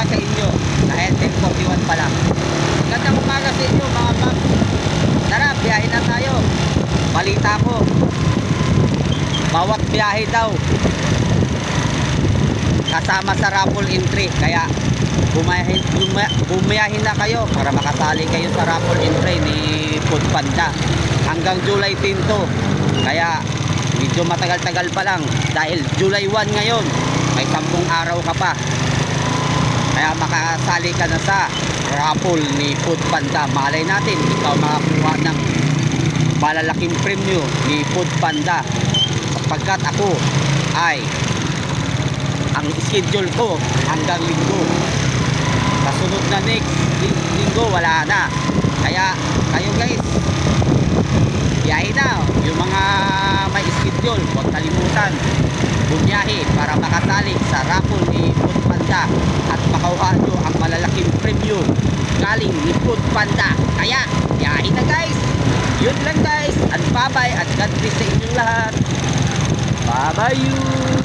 umaga sa inyo. Dahil 10.41 pa lang magandang umaga sa inyo mga pag tara biyahe na tayo. Balita ko. Bawat biyahe daw. Kasama sa raffle entry. Kaya bumayahin, buma, bumayahin na kayo para makasali kayo sa raffle entry ni Food Panda. Hanggang July 10 kaya medyo matagal-tagal pa lang. Dahil July 1 ngayon may 10 araw ka pa kaya makasali ka na sa raffle ni Food Panda. Malay natin ikaw makakuha ng malalaking premyo ni Food Panda. Sapagkat ako ay ang schedule ko hanggang linggo. Sa sunod na next ling- linggo wala na. Kaya kayo guys biyahe na. Yung mga may schedule huwag kalimutan bumiyahe para makasali sa raffle ni Food Panda at makuha nyo ang premyo galing ni Food Panda. Kaya biyahe na guys. Yun lang guys. At bye bye at God bless sa inyong lahat. Bye bye you